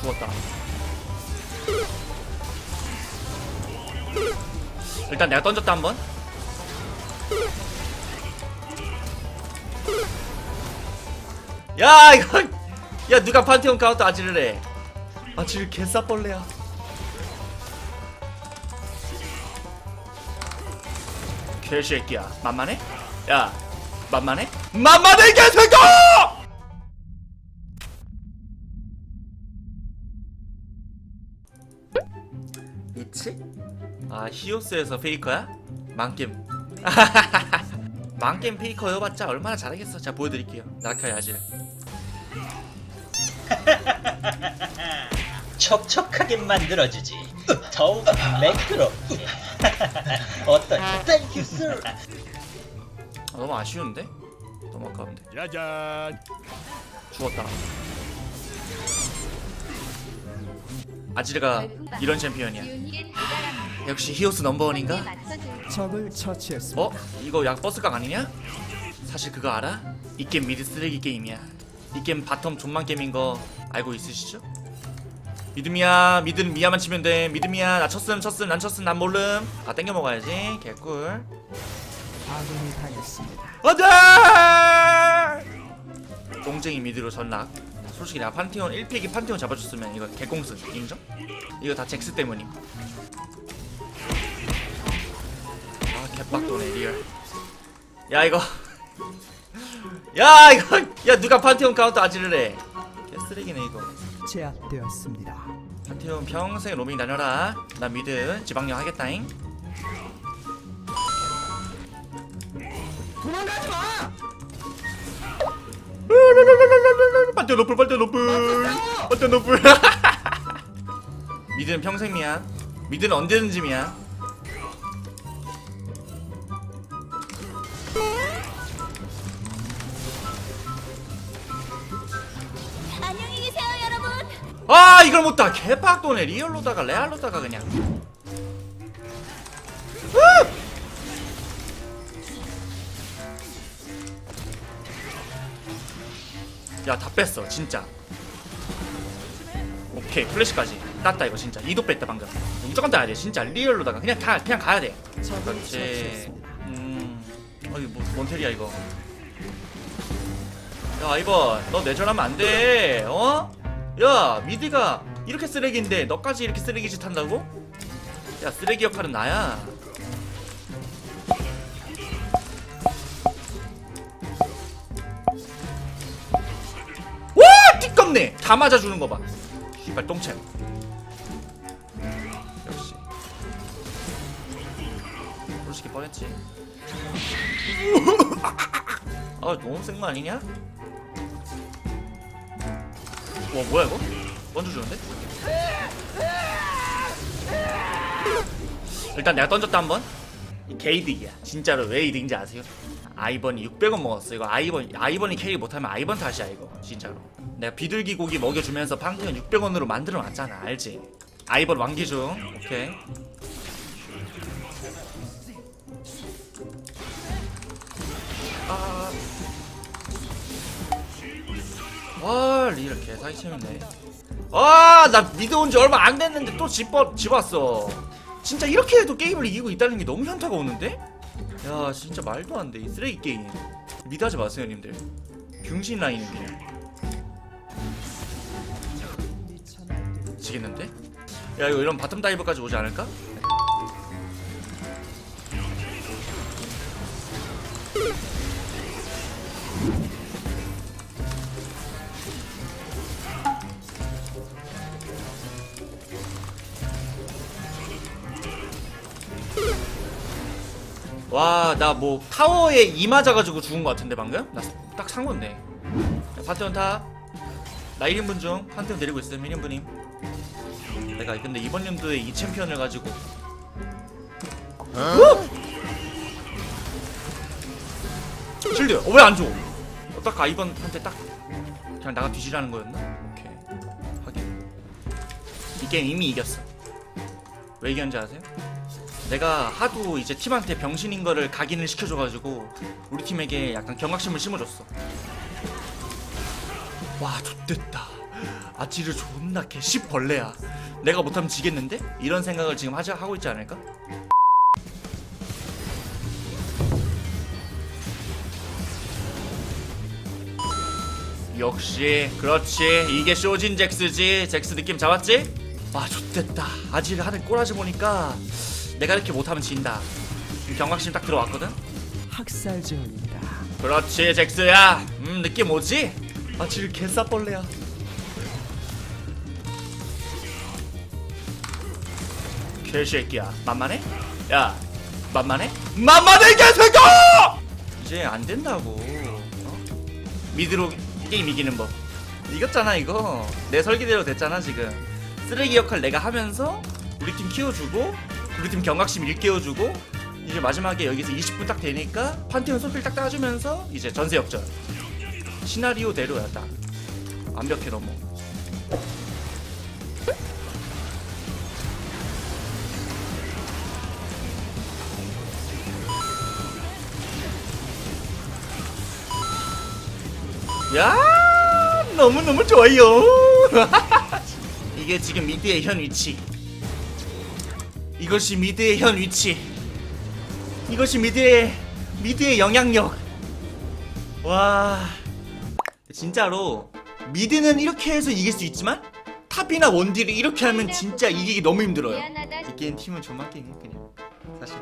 죽었다 일단 내가 던졌다 한번 야 이거 야 누가 판테온 카운터 아지를 해 아질 개싸벌레야 개새끼야 만만해? 야 만만해? 만만해 개새끼야! 아 히오스에서 페이커야? 망겜 망겜 페이커 해봤자 얼마나 잘하겠어 자 보여드릴게요 나카의 아질 촉촉하게 만들어주지. 더욱 매끄럽. 어떤 땡큐 sir. 아, 너무 아쉬운데? 너무 아까운데 짜잔. 죽었다 아지르가 이런 챔피언이야 역시 히오스 넘버원인가? 적을 처치했습니다. 어? 이거 약 버스각 아니냐? 사실 그거 알아? 이 게임 미드 쓰레기 게임이야 이 게임 바텀 존만 게임인 거 알고 있으시죠? 믿음이야 믿음 미야만 치면 돼 믿음이야 나 쳤음 쳤음 난 쳤음 난 모름 다 땡겨 먹어야지 개꿀 아군이 당했습니다. 안돼 똥쟁이 미드로 전락 솔직히 내가 판테온 1픽이 판테온 잡아줬으면 이거 개꽁스 인정? 이거 다 잭스 때문임 빡도네 리얼 야 이거. 야 이거. 야 누가 판테온 카운터 아지를 해 개쓰레기네 이거. 제압되었습니다. 판테온 평생 로밍 다녀라. 나 미드 지방령 하겠다잉. 도망가지 마! 판테온 노플 판테온 노플 판테온 노플 미드는 평생 미야 미드는 언제든지 미야 안 아 이걸 못다. 개빡도네. 리얼로다가 레알로다가 그냥. 야 다 뺐어 진짜. 오케이 플래시까지. 땄다 이거 진짜. 이도 뺐다 방금. 무조건 따야 돼 진짜. 리얼로다가. 그냥 가 그냥 가야 돼. 그렇지. 음. 어이 뭐 몬테리야 이거. 야 이번 너 내전하면 안돼. 어? 야 미드가 이렇게 쓰레기인데 너까지 이렇게 쓰레기 짓 한다고? 야 쓰레기 역할은 나야. 와 띠껍네. 다 맞아주는 거봐. 씨발 똥챔 역시. 솔직히 뻔했지. 아 너무 센 거 아니냐? 와 뭐야 이거? 먼저 주는데? 일단 내가 던졌다 한번 이 게이득이야 진짜로 왜 이득인지 아세요? 아이번이 600원 먹었어 이거 아이번 아이번이 캐리 못하면 아이번 탓이야 이거 진짜로 내가 비둘기 고기 먹여주면서 판테온 600원으로 만들어 놨잖아 알지? 아이번 왕기 중 오케이 아. 와 리얼 개사기 재밌네. 아나 미드 온 지 얼마 안 됐는데 또 집어 집왔어. 진짜 이렇게 해도 게임을 이기고 있다는 게 너무 현타가 오는데? 야 진짜 말도 안 돼. 이 쓰레기 게임. 미드 하지 마세요 님들. 병신 라인은 그냥. 지겠는데? 야 이거 이런 바텀 다이버까지 오지 않을까 와 나 뭐 타워에 이 맞아가지고 죽은 것 같은데 방금? 나 딱 산 건데 야, 판테온 타나 1인분 중 판테온 데리고 있음 1인분임 내가 근데 이번 연도에 이 챔피언을 가지고 어? 실드 어, 왜 안 줘? 어떡하 이번한테 딱 그냥 나가 뒤지라는 거였나? 오케이 확인 이 게임 이미 이겼어 왜 이겼는지 아세요? 내가 하도 이제 팀한테 병신인 거를 각인을 시켜줘가지고 우리 팀에게 약간 경각심을 심어줬어. 와, 좋됐다. 아지르 존나 개씨 벌레야 내가 못하면 지겠는데? 이런 생각을 지금 하자, 하고 있지 않을까? 역시 그렇지 이게 쇼진 잭스지 잭스 느낌 잡았지? 아 좋됐다 아지르 하는 꼬라지 보니까 내가 이렇게 못하면 진다 지금 경각심 딱 들어왔거든? 학살 중입니다. 그렇지 잭스야 음 느낌 오지? 아지르 개싸벌레야 개새끼야 만만해? 야 만만해? 만만해 개새끼야! 이제 안 된다고 어? 미드로 게임 이기는 법 이겼잖아 이거 내 설계대로 됐잖아 지금 쓰레기 역할 내가 하면서 우리 팀 키워주고 우리 팀 경각심 일깨워주고 이제 마지막에 여기서 20분 딱 되니까 판테온 소필 딱 따주면서 이제 전세 역전 시나리오대로야 딱 완벽해 너무. 야 너무 너무 좋아요. 이게 지금 미드의 현 위치 이것이 미드의 현 위치. 이것이 미드의 미드의 영향력. 와. 진짜로 미드는 이렇게 해서 이길 수 있지만 탑이나 원딜을 이렇게 하면 진짜 이기기 너무 힘들어요. 이 게임 팀은 존맛 게임이 그냥. 사실